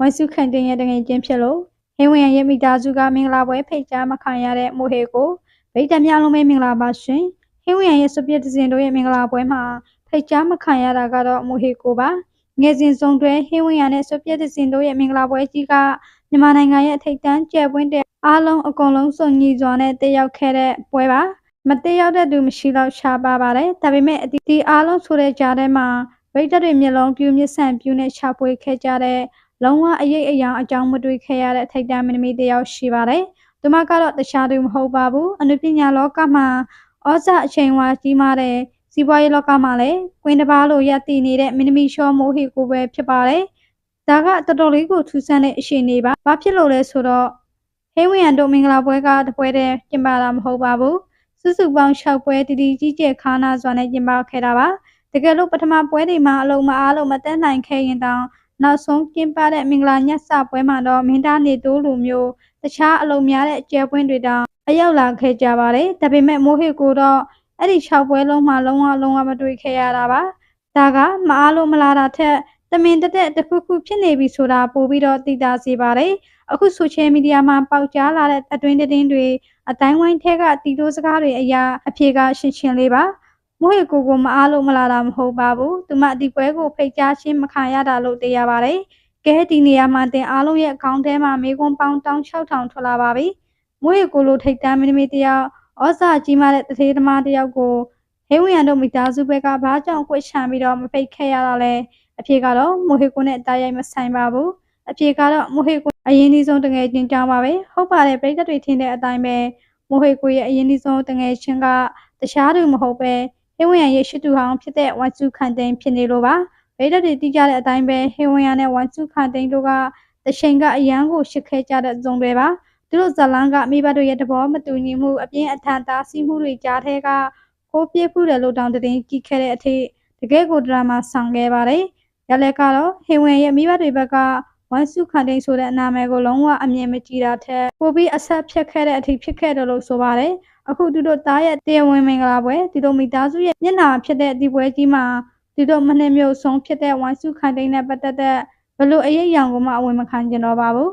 ဝန်စုခံတင်ရဲ့တငယ်ချင်းဖြစ်လို့ဟင်းဝင်ရဲ့မိသားစုကမင်္ဂလာပွဲဖိတ်ကြားမခံရတဲ့မိုဟေကိုဗိတ္တများလုံးပဲမင်္ဂလာပါရှင်ဟင်းဝင်ရဲ့စပြည့်တစင်တို့ရဲ့မင်္ဂလာပွဲမှာဖိတ်ကြားမခံရတာကတော့မိုဟေကိုပါငယ်စဉ်ဆုံးတွဲဟင်းဝင်ရနဲ့စပြည့်တစင်တို့ရဲ့မင်္ဂလာပွဲကြီးကမြန်မာနိုင်ငံရဲ့အထိပ်တန်းကျယ်ပွင့်တဲ့အားလုံးအကုန်လုံးစုံညီစွာနဲ့တက်ရောက်ခဲ့တဲ့ပွဲပါမတက်ရောက်တဲ့သူမရှိတော့ရှားပါပါတယ်ဒါပေမဲ့ဒီအားလုံးဆိုတဲ့ကြားထဲမှာဗိတ္တတွေမျက်လုံးပြူမျက်စံပြူနဲ့ရှာပွေခဲ့ကြတဲ့ လုံးဝအရေးအယောင်အကြောင်းမတွေ့ခဲ့ရတဲ့ထိတ်တန့်မင်းသမီးတစ်ယောက်ရှိပါတယ်။သူမကတော့တခြားသူမဟုတ်ပါဘူး။အနုပညာလောကမှာဩဇာအချိန်ဝါကြီးမားတဲ့စီးပွားရေးလောကမှာလည်းကွင်းတစ်ပါးလိုရပ်တည်နေတဲ့မင်းသမီးရှောမိုဟီကိုပဲဖြစ်ပါတယ်။ဒါကတော်တော်လေးကိုထူးဆန်းတဲ့အခြေအနေပါ။ဘာဖြစ်လို့လဲဆိုတော့ဟိဝင်းရန်တို့မင်္ဂလာပွဲကတပွဲတည်းကျင်းပတာမဟုတ်ပါဘူး။စုစုပေါင်း6ပွဲတတိကြီးကျယ်ခါနာစွာနဲ့ကျင်းပခဲ့တာပါ။တကယ်လို့ပထမပွဲတွေမှာအလုံးမအားလုံးမတက်နိုင်ခဲ့ရင်တောင် နောက်ဆုံးကျင်းပတဲ့မင်္ဂလာညစာပွဲမှာတော့မင်းသားနေတိုးလူမျိုးတခြားအလုံးများတဲ့အကျယ်ပွင့်တွေတောင်အရောက်လာခဲ့ကြပါတယ်ဒါပေမဲ့မိုဟစ်ကိုတော့အဲ့ဒီ6ပွဲလုံးမှာလုံးဝလုံးဝမတွေ့ခဲ့ရတာပါဒါကမအားလို့မလာတာထက်တမင်တက်တဲ့တစ်ခုခုဖြစ်နေပြီဆိုတာပို့ပြီးတော့သိတာစေပါတယ်အခုဆိုရှယ်မီဒီယာမှာပေါက်ကြားလာတဲ့အတွင်းသတင်းတွေအတိုင်းဝိုင်းထက်ကတီတိုးစကားတွေအရာအဖြေကရှင်းရှင်းလေးပါ မိုးရကိုကိုမအားလို့မလာတာမဟုတ်ပါဘူး။သူမဒီပွဲကိုဖိတ်ကြားခြင်းမခံရတာလို့သိရပါတယ်။ကဲဒီနေရာမှာတင်အားလုံးရဲ့အကောင့်ထဲမှာမေကွန်ပေါင်းတောင်း6000ထွက်လာပါပြီ။မိုးရကိုလိုထိတ်တမ်းမင်းမီတယောက်ဩဇာကြီးမားတဲ့တထေးသမားတယောက်ကိုဟိဝရန်တို့မိသားစုဘက်ကဘာကြောင့်ကွက်ချံပြီးတော့မဖိတ်ခဲ့ရတာလဲအဖြေကတော့မိုဟေကိုနဲ့တားရိုက်မဆိုင်ပါဘူးအဖြေကတော့မိုဟေကိုအရင်ဒီဆုံးတငယ်ချင်းကြောင်းပါပဲဟုတ်ပါတယ်ပြည်သက်တွေထင်တဲ့အတိုင်းပဲမိုဟေကိုရဲ့အရင်ဒီဆုံးတငယ်ချင်းကတခြားသူမဟုတ်ပဲ ဟင်းဝင်ရရဲ့ရှစ်တူဟောင်းဖြစ်တဲ့ဝမ်စုခန်တိန်ဖြစ်နေလို့ပါဗိဒ္ဓတွေတိကျတဲ့အတိုင်းပဲဟင်းဝင်ရနဲ့ဝမ်စုခန်တိန်တို့ကတချိန်ကအရန်ကိုရှစ်ခဲကြတဲ့ဇုံတွေပါသူတို့ဇလန်းကမိဘတို့ရဲ့တဘောမတူညီမှုအပြင်းအထန်သားစီးမှုတွေကြားထဲကကိုပြေးဖူးတယ်လို့တောင်တင်ကြည့်ခဲ့တဲ့အထိတကယ်ကိုဒရာမာဆောင်ခဲ့ပါတယ်ရလက်ကတော့ဟင်းဝင်ရဲ့မိဘတွေဘက်က ဝမ်စုခန်တိန်ဆိုတဲ့အနာမည်ကိုလုံးဝအမြင်မကြည့်တာထက်ပိုပြီးအဆက်ဖြတ်ခဲ့တဲ့အထိဖြစ်ခဲ့တယ်လို့ဆိုပါတယ်အခုသူတို့သားရဲ့တရားဝင်မင်္ဂလာပွဲသူတို့မိသားစုရဲ့မျက်နှာဖြစ်တဲ့ဒီပွဲကြီးမှာသူတို့မနှင်းမျိုးဆုံးဖြစ်တဲ့ဝိုင်းစုခိုင်တိန်နဲ့ပတ်သက်တဲ့ဘလို့အရေးအယောင်ကိုမှအဝင်မခံကျင်တော့ပါဘူး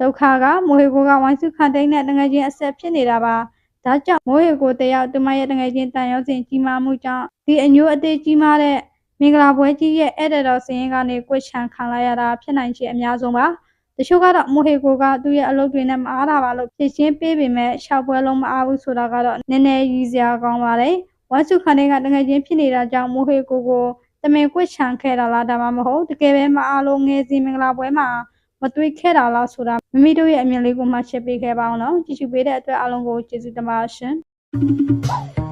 ဒုက္ခကမိုဟေကိုကဝိုင်းစုခိုင်တိန်နဲ့တငယ်ချင်းအဆက်ဖြစ်နေတာပါဒါကြောင့်မိုဟေကိုတယောက်သူမရဲ့တငယ်ချင်းတန်ရုံးစဉ်ကြီးမားမှုကြောင့်ဒီအညိုးအသေးကြီးမားတဲ့ မင်္ဂလာပွဲကြီးရဲ့အဲ့တဲ့တော်စရင်ကနေကွက်ချံခံလိုက်ရတာဖြစ်နိုင်ချေအများဆုံးပါတချို့ကတော့မိုဟေကိုကသူ့ရဲ့အလုပ်တွေနဲ့မအားတာပါလို့ဖြည့်ရှင်းပေးပေမဲ့ရှောက်ပွဲလုံးမအားဘူးဆိုတာကတော့နည်းနည်းရည်စရာကောင်းပါတယ်။ဝမ်စုခန်တဲ့ကတကယ်ချင်းဖြစ်နေတာကြောင့်မိုဟေကိုကိုတမင်ကွက်ချံခဲ့တာလားဒါမှမဟုတ်တကယ်ပဲမအားလို့ငယ်စီမင်္ဂလာပွဲမှာမတွေ့ခဲ့တာလားဆိုတာမမီတို့ရဲ့အမြင်လေးကိုမှရှင်းပေးခဲ့ပါအောင်နော်။ကြည့်ရှုပေးတဲ့အတွက်အားလုံးကိုကျေးဇူးတင်ပါရှင်။